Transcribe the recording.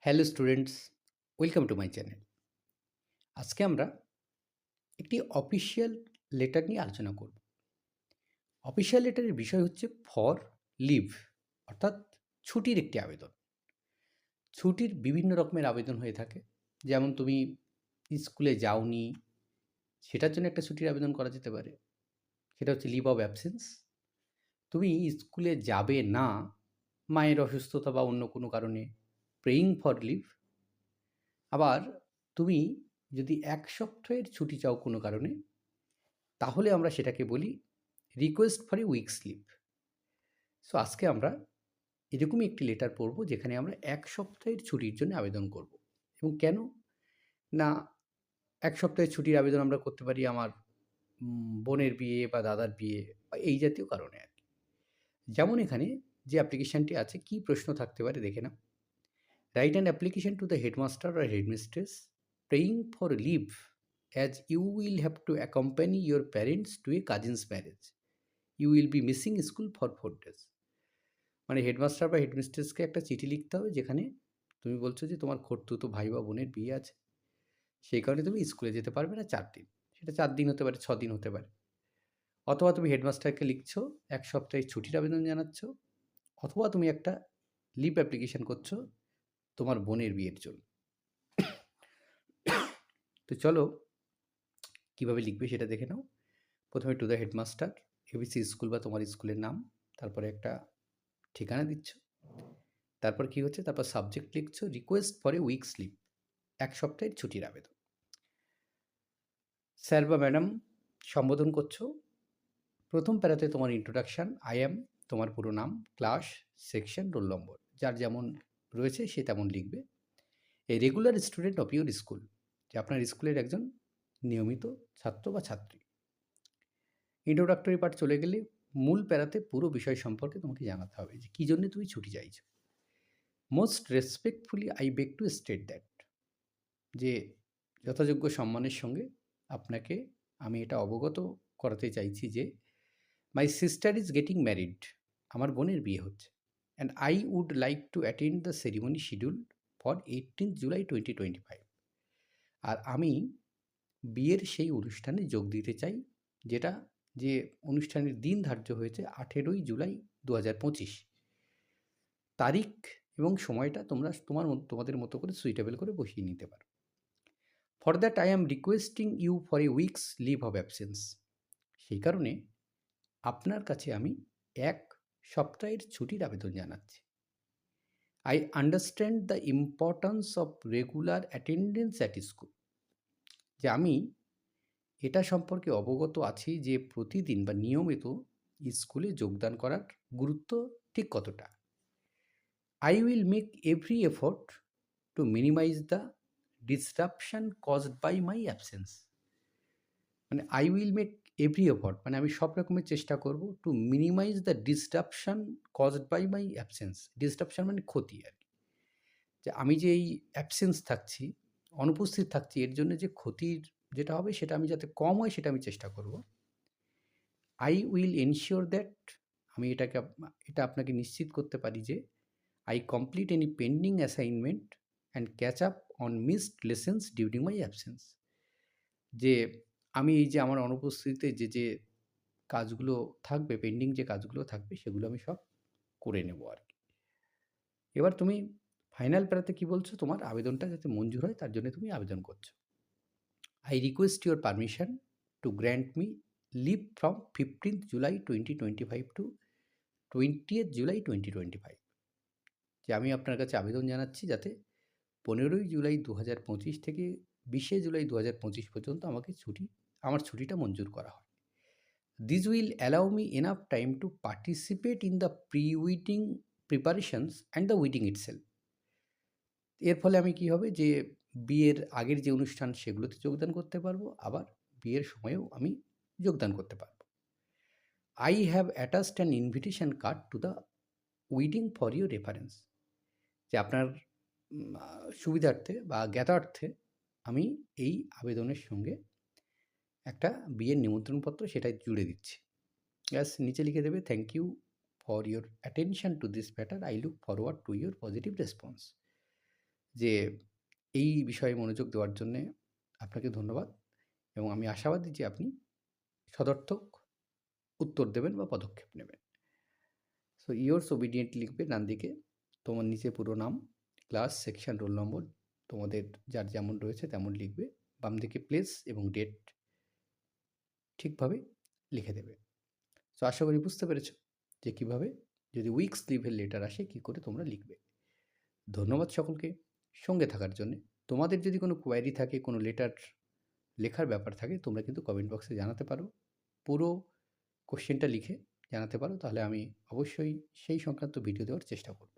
Hello students, welcome to my channel. আজকে আমরা একটি অফিসিয়াল লেটার নিয়ে আলোচনা করব। অফিসিয়াল লেটারের বিষয় হচ্ছে ফর লিভ, অর্থাৎ ছুটির একটি আবেদন। ছুটির বিভিন্ন রকমের আবেদন হয়ে থাকে। যেমন তুমি স্কুলে যাওনি, সেটার জন্য একটা ছুটির আবেদন করা যেতে পারে। সেটা হচ্ছে লিভ অফ অ্যাবসেন্স তুমি স্কুলে যাবে না, মায়ের অসুস্থতা বা অন্য কোনো কারণে প্রেয়িং ফর লিভ আবার তুমি যদি এক সপ্তাহের ছুটি চাও কোনো কারণে, তাহলে আমরা সেটাকে বলি request for a week slip so আজকে আমরা এরকমই একটি লেটার পড়ব যেখানে আমরা এক সপ্তাহের ছুটির জন্য আবেদন করব। এবং কেন? না, এক সপ্তাহের ছুটির আবেদন আমরা করতে পারি আমার বোনের বিয়ে বা দাদার বিয়ে বা এই জাতীয় কারণে আর কি। যেমন এখানে যে অ্যাপ্লিকেশানটি আছে, কি প্রশ্ন থাকতে পারে দেখে নাও। Write an application to the headmaster or headmistress praying for leave as you will have to accompany your parents to a cousin's marriage. You will be missing school for four days. মানে headmaster বা হেডমিস্ট্রেসকে একটা চিঠি লিখতে হবে যেখানে তুমি বলছো যে তোমার তো ভাই বা বোনের বিয়ে আছে সেই কারণে তুমি স্কুলে যেতে পারবে না চার দিন সেটা চার দিন হতে পারে ছ দিন হতে পারে অথবা তুমি হেডমাস্টারকে লিখছো এক সপ্তাহে ছুটির আবেদন জানাচ্ছ অথবা তুমি একটা লিভ অ্যাপ্লিকেশন করছ তোমার বোনের বিয়ের জন্য। তো চলো, কীভাবে লিখবে সেটা দেখে নাও। প্রথমে to the headmaster ABC school বা তোমার স্কুলের নাম, তারপরে একটা ঠিকানা দিচ্ছ। তারপর কি হচ্ছে? তারপর সাবজেক্ট লিখছো request for a week slip এক সপ্তাহের ছুটির আবেদন। স্যার বা ম্যাডাম সম্বোধন করছ, প্রথম প্যারাতে তোমার ইন্ট্রোডাকশান আই এম তোমার পুরো নাম ক্লাস সেকশন রোল নম্বর যার যেমন রয়েছে সে তেমন লিখবে। A regular student of your school যে আপনার স্কুলের একজন নিয়মিত ছাত্র বা ছাত্রী। ইন্ট্রোডাক্টরি পার্ট চলে গেলে মূল প্যারাতে পুরো বিষয় সম্পর্কে তোমাকে জানাতে হবে যে কী জন্য তুমি ছুটি চাইছো। Most respectfully I beg to state that যে যথাযোগ্য সম্মানের সঙ্গে আপনাকে আমি এটা অবগত করাতে চাইছি যে my sister is getting married আমার বোনের বিয়ে হচ্ছে। Would like to attend the ceremony schedule for eighteen July twenty twenty five আর আমি বিয়ের সেই অনুষ্ঠানে যোগ দিতে চাই, যেটা যে অনুষ্ঠানের দিন ধার্য হয়েছে আঠেরোই জুলাই দু হাজার পঁচিশ। তারিখ এবং সময়টা তোমরা তোমার তোমাদের মতো করে সুইটেবল করে বসিয়ে নিতে পারো। For that I am requesting you for a week's leave of absence সেই কারণে আপনার কাছে আমি এক সপ্তাহের ছুটির আবেদন জানাচ্ছি। I understand the importance of regular attendance at school যে আমি এটা সম্পর্কে অবগত আছি যে প্রতিদিন বা নিয়মিত স্কুলে যোগদান করার গুরুত্ব ঠিক কতটা? I will make every effort to minimise the disruption caused by my absence মানে I will make every effort মানে আমি সব রকমের চেষ্টা করব to minimise the disruption caused by my absence disruption মানে ক্ষতি আর কি। যে আমি যে এই অ্যাবসেন্স থাকছি, অনুপস্থিত থাকছি, এর জন্য যে ক্ষতির যেটা হবে, সেটা আমি যাতে কম হয়, সেটা আমি চেষ্টা করব। আই উইল এনশিওর দ্যাট আমি এটাকে এটা আপনাকে নিশ্চিত করতে পারি যে I complete any pending assignment and catch up on missed lessons during my absence যে আমি এই যে আমার অনুপস্থিতিতে যে যে কাজগুলো থাকবে পেন্ডিং যে কাজগুলো থাকবে, সেগুলো আমি সব করে নেব আর কি এবার তুমি ফাইনাল প্যারাতে কি বলছো? তোমার আবেদনটা যাতে মঞ্জুর হয়, তার জন্য তুমি আবেদন করছ। I request your permission to grant me leave from fifteenth July twenty twenty five to twenty twentieth July twenty twenty five যে, আমি আপনার কাছে আবেদন জানাচ্ছি যাতে পনেরোই জুলাই দু হাজার পঁচিশ থেকে বিশে জুলাই দু হাজার পঁচিশ পর্যন্ত আমাকে ছুটি, আমার ছুটিটা মঞ্জুর করা হয়। This will allow me enough time to participate in the pre wedding preparations and the wedding itself এর ফলে আমি কি হবে যে, বিয়ের আগের যে অনুষ্ঠান সেগুলোতে যোগদান করতে পারব, আবার বিয়ের সময়েও আমি যোগদান করতে পারব। I have attached an invitation card to the wedding for your reference যে আপনার সুবিধার্থে বা জ্ঞাতার্থে আমি এই আবেদনের সঙ্গে একটা বিয়ের নিমন্ত্রণপত্র সেটা জুড়ে দিচ্ছি। ব্যাস, নিচে লিখে দেবে thank you for your attention to this matter I look forward to your positive response যে এই বিষয়ে মনোযোগ দেওয়ার জন্যে আপনাকে ধন্যবাদ এবং আমি আশাবাদী যে আপনি সদর্থক উত্তর দেবেন বা পদক্ষেপ নেবেন। সো ইয়োর্স ওবিডিয়েন্ট লিখবে ডান দিকে তোমার নিচে পুরো নাম ক্লাস সেকশন রোল নম্বর তোমাদের যার যেমন রয়েছে তেমন লিখবে। বাম দিকে প্লেস এবং ডেট ঠিকভাবে লিখে দেবে। সো আশা করি বুঝতে পেরেছ যে কীভাবে যদি উইকস লিভের লেটার আসে কী করে তোমরা লিখবে। ধন্যবাদ সকলকে সঙ্গে থাকার জন্যে। তোমাদের যদি কোনো কোয়ারি থাকে, কোনো লেটার লেখার ব্যাপার থাকে, তোমরা কিন্তু কমেন্ট বক্সে জানাতে পারো। পুরো কোশ্চেনটা লিখে জানাতে পারো। তাহলে আমি অবশ্যই সেই সংক্রান্ত ভিডিও দেওয়ার চেষ্টা করব।